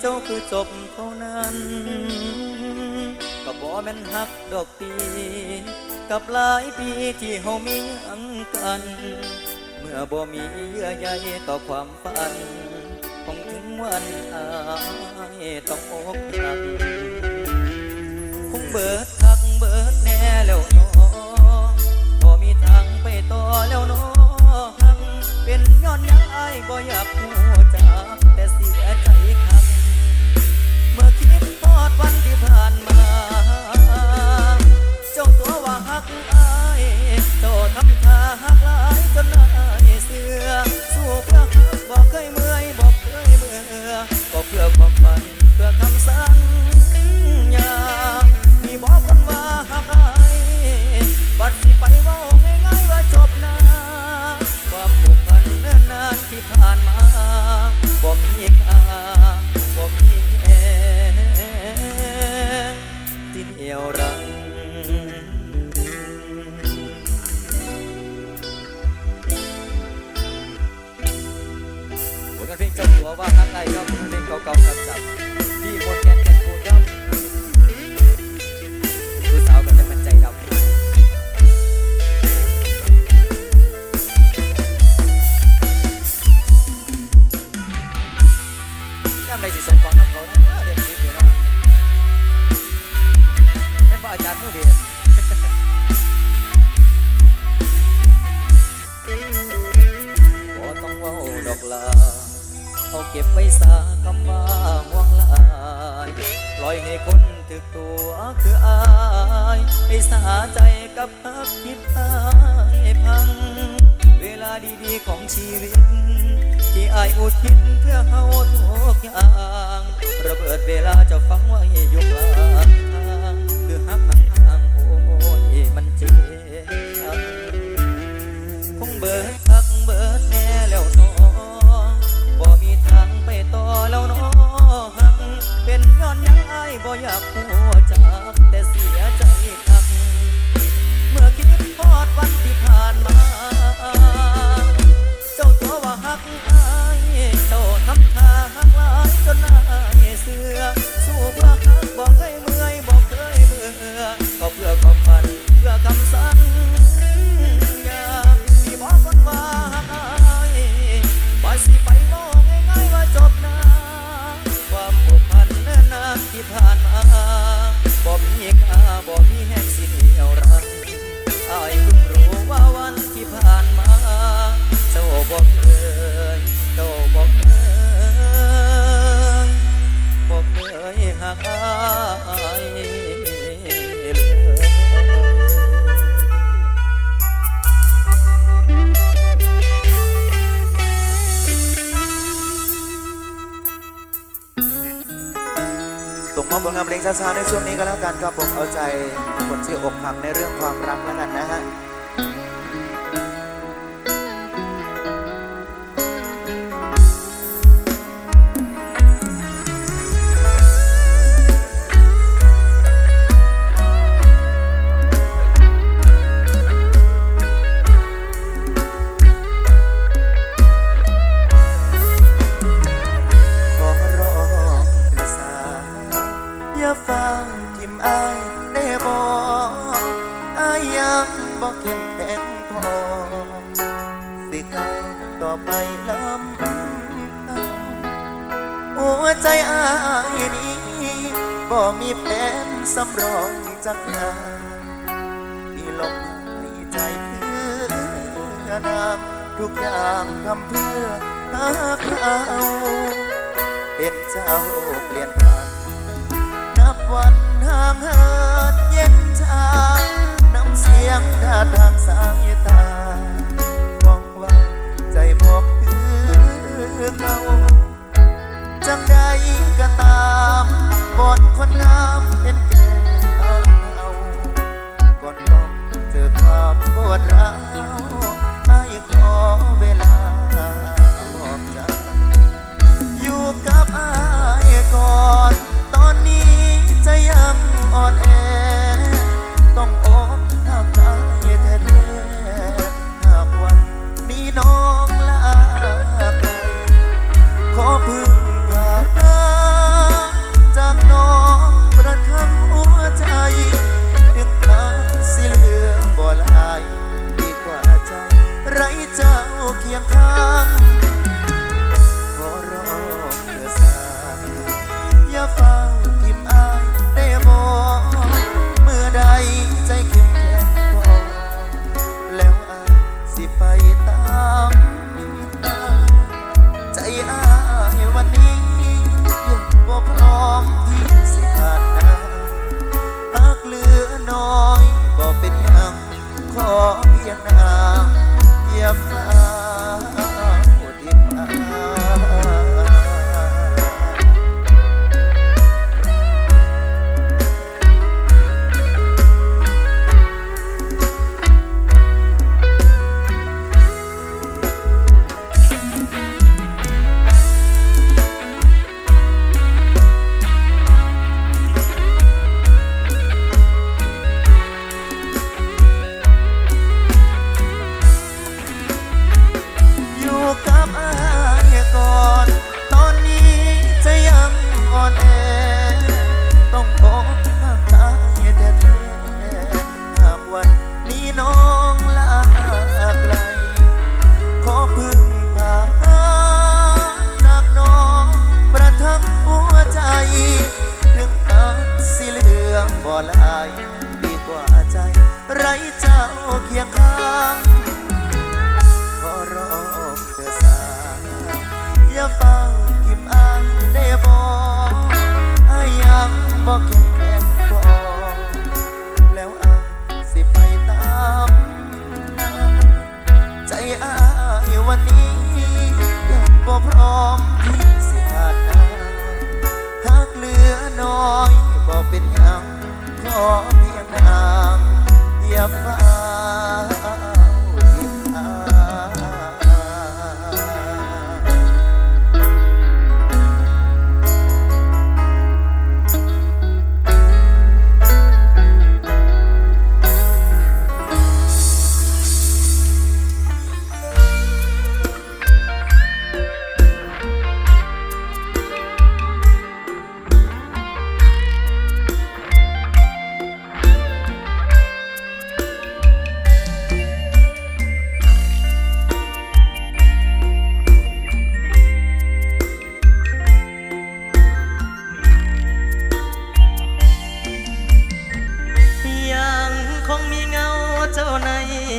เจ้าคือจบเท่านั้น ก็บ่แม่นหักดอกปีกับหลายปีที่เฮามีอังกัน เมื่อบ่มีเยื่อใยต่อความฝันคงถึงวันอายต้องอกหักคงเบิดทักเบิดแน่แล้วเน้อบ่มีทางไปต่อแล้วเน้อเป็นย้อนยังอายบ่อยากพูดจาแต่เสียใจ วันที่ผ่านมาจ้าตัวว่าหักอายเจ้าทำท่าหักหลายจนอายเสือสู้เพื่อหักบอกเคยมือำ ดพักเบิดแน่แล้วเน้อบ่มีทางไปต่อแล้วน้อหักเป็นย้อนยังอายบ่อยากหัวจักแต่เสียใจคักเมื่อคิดทอดวันที่ผ่านมา เจ้าตัวว่าหักอายเจ้าทำท่าหักหลายจนอาเสือสู้เพื่อหักบอกเคยเมื่อยบอกเคยเบื่อก็เพื่อ บ่เคยเจ้าบ่เคยบ่เคยหักอายเลยตรงมอบบทงานเพลงช้าๆในช่วงนี้ก็แล้วกันครับผมเอาใจคนที่อกหักในเรื่องความรักแล้วกันนะฮะ ท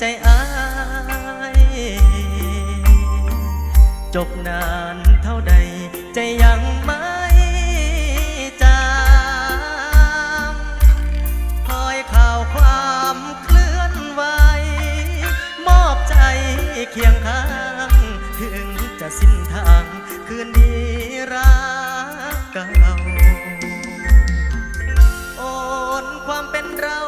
ใจอายจบนานเท่าใด ใจยังไม่จางคอยข่าวความเคลื่อนไหวมอบใจเคียงข้าง ถึงจะสิ้นทางคืนนี้รักเก่าโอนความเป็นเรา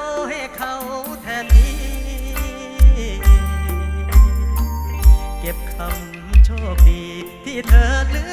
ทำโชคดีที่เธอเลือก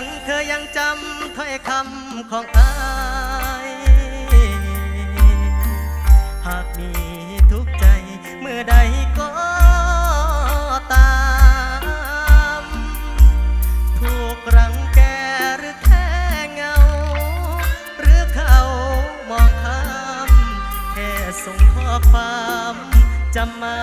งเธอยังจำถ้อยคำของอายหากมีทุกใจเมื่อใดก็ตาม ถูกรังแกหรือแค่เงา หรือเขามองข้าม แค่ส่งข้อความจำมา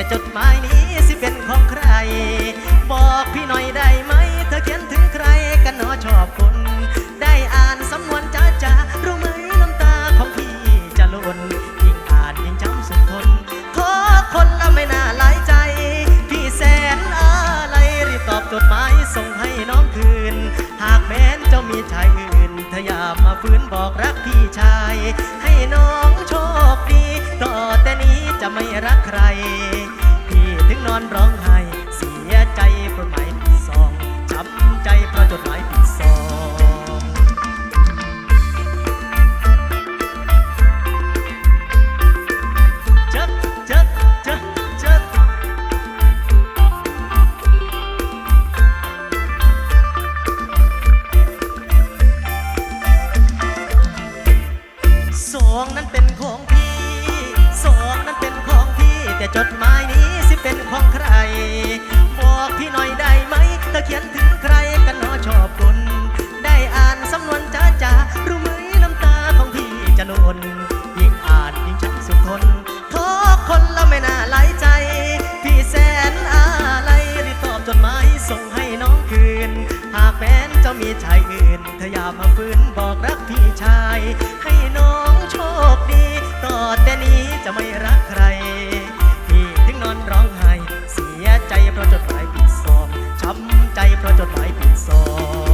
แต่จดหมายนี้สิเป็นของใคร บอกพี่หน่อยได้ไหม เธอเขียนถึงใครกันหนอชอบคน ได้อ่านสำนวนจ้าจ้ารู้ไหมน้ำตาของพี่จะล้นยิ่งอ่านยิ่งจำสุดทนขอคนละไม่น่าหลายใจ พี่แสนอะไรรีบตอบจดหมายส่งให้น้องคืน หากแม้นเจ้ามีชายอื่นเธออย่ามาฟื้นบอกรักพี่ชาย ให้น้อง อนร้องไห้ เสียใจเพราะหมายผิดซองช้ำใจเพราะจดหมาย ถ้ามีชายอื่นเธออย่ามาฝืนบอกรักพี่ชาย ให้น้องโชคดีต่อแต่นี้จะไม่รักใคร พี่ถึงนอนร้องไห้ เสียใจเพราะจดหมายผิดซองช้ำใจเพราะจดหมายผิดซอง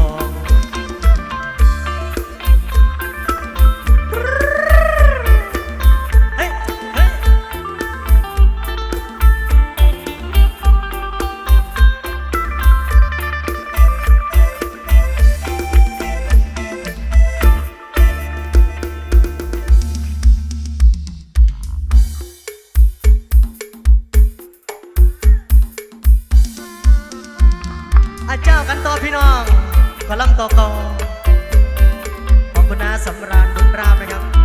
กันต่อพี่น้องกำลังต่อกาขอบคุณนาสำราญบุญรามนะครับ